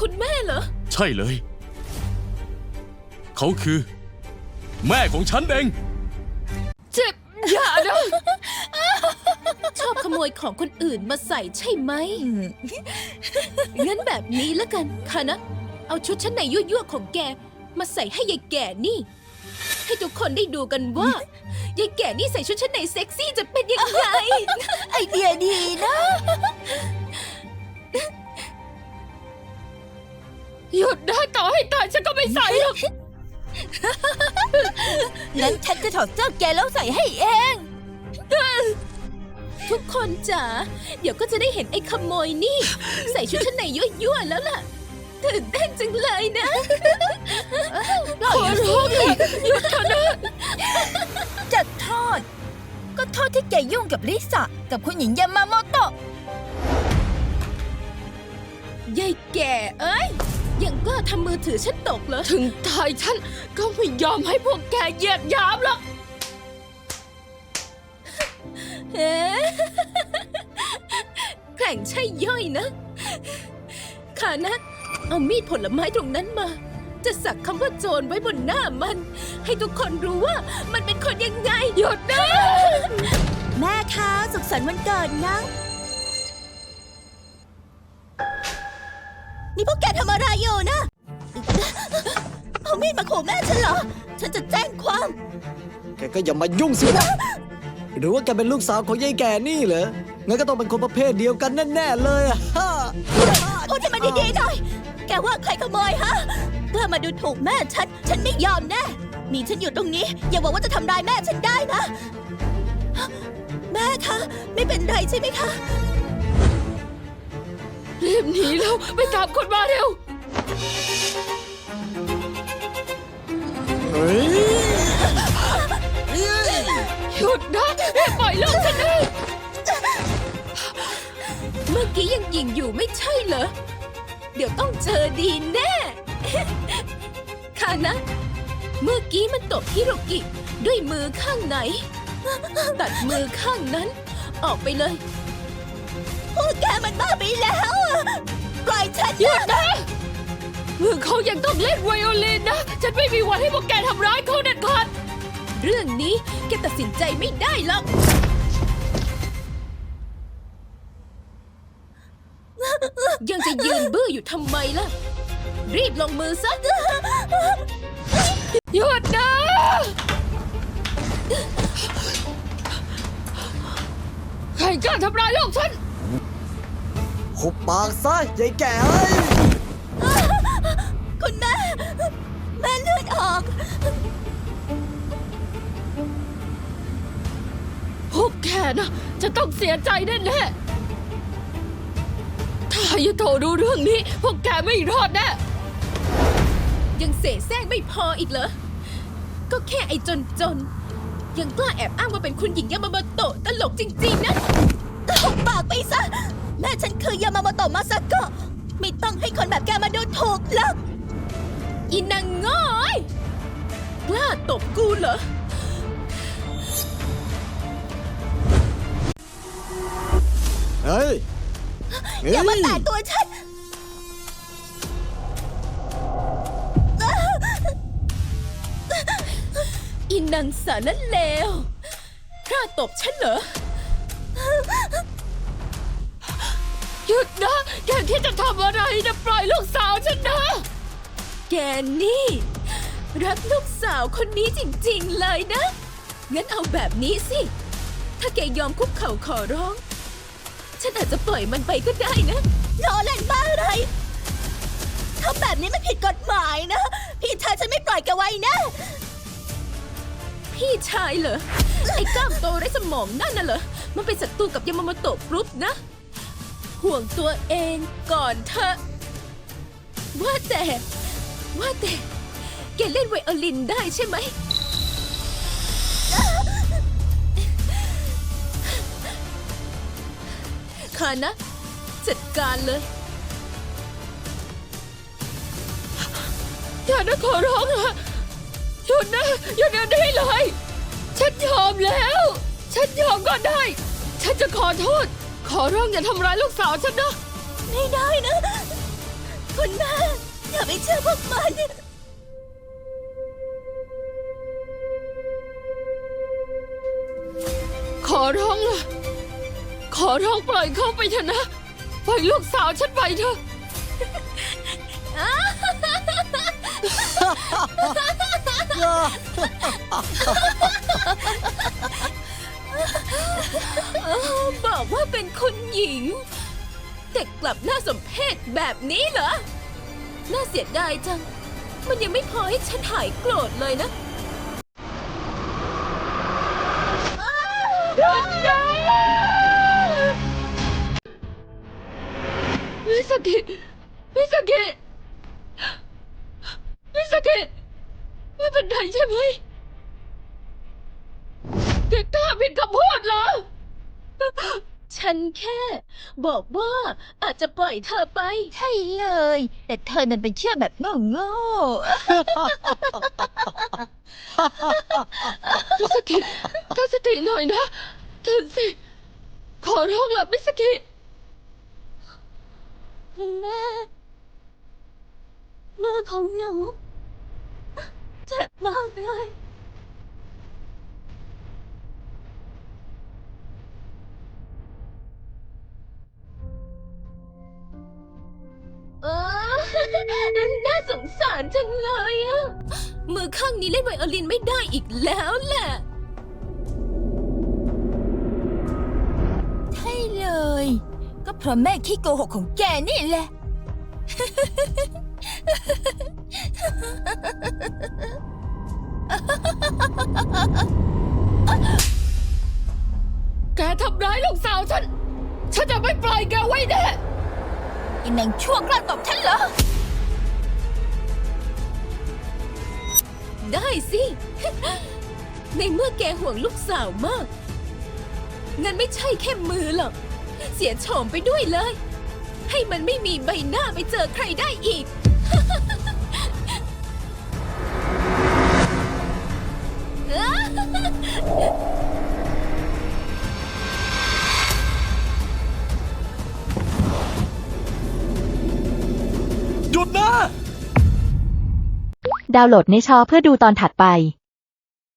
คุณแม่เหรอ ใช่เลย เขาคือ แม่ของฉันเอง เจ็บอย่านะชอบขโมยของคนอื่นมาใส่ใช่ไหมงั้นแบบนี้แล้วกันค่ะนะ เอาชุดชั้นในยั่วๆของแก มาใส่ให้ยายแก่นี่ ให้ทุกคนได้ดูกันว่ายายแก่นี่ใส่ชุดชั้นในเซ็กซี่จะเป็นยังไง ไอเดียดีนะ หยุดนะต่อให้ตายฉันก็ไม่ใส่หรอกงั้นฉันจะถอดเสื้อแกแล้วใส่ให้เอง ทุกคนจ๋าเดี๋ยวก็จะได้เห็นไอ้ขโมยนี่ ใส่ชุดชั้นในยั่วๆแล้วล่ะตื่นเต้นจังเลยนะขอร้องเลยหยุดเถอะนะจะทอดก็โทษที่แกยุ่งกับลิซ่ากับคุณหญิงยามาโมโตะยายแก่เอ้ย ยังกล้าทำมือถือฉันตกเหรอ ถึงตายฉันก็ไม่ยอมให้พวกแกเหยียดหยามหรอกเอ๊ะแกร่งใช่ย่อยนะขานะ เอามีดผลไม้ตรงนั้นมา จะสักคำว่าโจรไว้บนหน้ามัน ให้ทุกคนรู้ว่ามันเป็นคนยังไง หยุดนะ แม่คะสุขสันต์วันเกิดนะ นี่พวกแกทำอะไรอยู่นะ เอามีดมาขู่แม่ฉันเหรอ ฉันจะแจ้งความ แกก็อย่ามายุ่งสิวะหรือว่าแกเป็นลูกสาวของยายแก่นี่เหรอ งั้นก็ต้องเป็นคนประเภทเดียวกันแน่ๆเลยอะฮ่าพูดให้มันดีๆหน่อย แกว่าใครขโมยฮะกล้ามาดูถูกแม่ฉัน ฉันไม่ยอมแน่ มีฉันอยู่ตรงนี้ อย่าบอกว่าจะทำร้ายแม่ฉันได้นะ แม่คะ ไม่เป็นไรใช่ไหมคะ รีบหนีแล้วไปตามคนมาเร็วเฮ้ย หยุดนะปล่อยลูกฉันนะเมื่อกี้ยังยิงอยู่ไม่ใช่เหรอ เดี๋ยวต้องเจอดีแน่ค่ะนะ เมื่อกี้มันตบฮิโรกิด้วยมือข้างไหน ตัดมือข้างนั้น ออกไปเลยพวกแกมันบ้าไปแล้วอะปล่อยฉันหยุดนะนะมือ เขายังต้องเล่นไวโอลินนะ ฉันไม่มีวันให้พวกแกทำร้ายเขาเด็ดขาด เรื่องนี้แกตัดสินใจไม่ได้หรอก ยังจะยืนบื้ออยู่ทำไมล่ะ รีบลงมือซะหยุดนะ ใครกล้าทำร้ายลูกฉัน หุบปากซะยายแก่เอ้ย นะ จะต้องเสียใจแน่ๆถ้าฮายาโตะรู้เรื่องนี้ พวกแกไม่รอดแน่ ยังเสแสร้งไม่พออีกเหรอ ก็แค่ไอ้จนจนๆยังกล้าแอบอ้างว่าเป็นคุณหญิงยามาโมโตะตลกจริงๆนะหุบปากไปซะ แม่ฉันคือยามาโมโตะมาซาโกะไม่ต้องให้คนแบบแกมาดูถูกหรอกอีนางง้อย กล้าตบกูเหรอ ฮ้ยอย่ามาเฮ้แตะตัวฉันอีนางสารเลวกล้าตบฉันเหรอ หยุดนะ แกที่จะทำอะไรนะปล่อยลูกสาวฉันนะ แกนี่ รักลูกสาวคนนี้จริงๆเลยนะ งั้นเอาแบบนี้สิ ถ้าแกยอมคุกเข่าขอร้อง ฉันอาจจะปล่อยมันไปก็ได้นะล้อเล่นบ้าอะไรทำแบบนี้มันผิดกฎหมายนะ พี่ชายฉันไม่ปล่อยแกไว้นะ พี่ชายเหรอ ไอ้กล้ามโตไร้สมองนั่นน่ะเหรอ มันเป็นศัตรูกับยามาโมโตะกรุ๊ปนะ ห่วงตัวเองก่อนเถอะ ว่าแต่ ว่าแต่ แกเล่นไวโอลินได้ใช่ไหม นะ จัดการเลยอย่านะขอร้องนะหยุดนะหยุดเดี๋ยวนี้เลย ฉันยอมแล้ว ฉันยอมก็ได้ ฉันจะขอโทษ ขอร้องอย่าทำร้ายลูกสาวฉันนะ ไม่ได้นะ คุณแม่อย่าไปเชื่อพวกมัน ร้องปล่อยเขาไปเถอะนะ ปล่อยลูกสาวฉันไปเถอะ บอกว่าเป็นคุณหญิง แต่กลับน่าสมเพชแบบนี้เหรอ น่าเสียดายจัง มันยังไม่พอให้ฉันหายโกรธเลยนะ มิสกิมิสกิมิสกิไม่เป็นไรใช่ไหมแกกล้าผิดคำพูดเหรอ ฉันแค่ บอกว่าอาจจะปล่อยเธอไป ใช่เลย แต่เธอมันเป็นเชื่อแบบโง่มิสกิตั้งสติหน่อยนะตื่นสิ ขอร้องละมิสกิ แม่ แม่ของหนูเจ็บมากเลยเออน่าสงสารจังเลยอะมือข้างนี้เล่นไวโอลินไม่ได้อีกแล้วแหละ เพราะแม่ขี้โกหกของแกนี่แหละ แกทำร้ายลูกสาวฉัน ฉันจะไม่ปล่อยแกไว้แน่อีนางชั่วกล้าตบฉันเหรอ ได้สิ ในเมื่อแกห่วงลูกสาวมาก งั้นไม่ใช่แค่มือหรอก เสียโฉมไปด้วยเลย ให้มันไม่มีใบหน้าไปเจอใครได้อีก หยุดนะ ดาวน์โหลดในชอเพื่อดูตอนถัดไป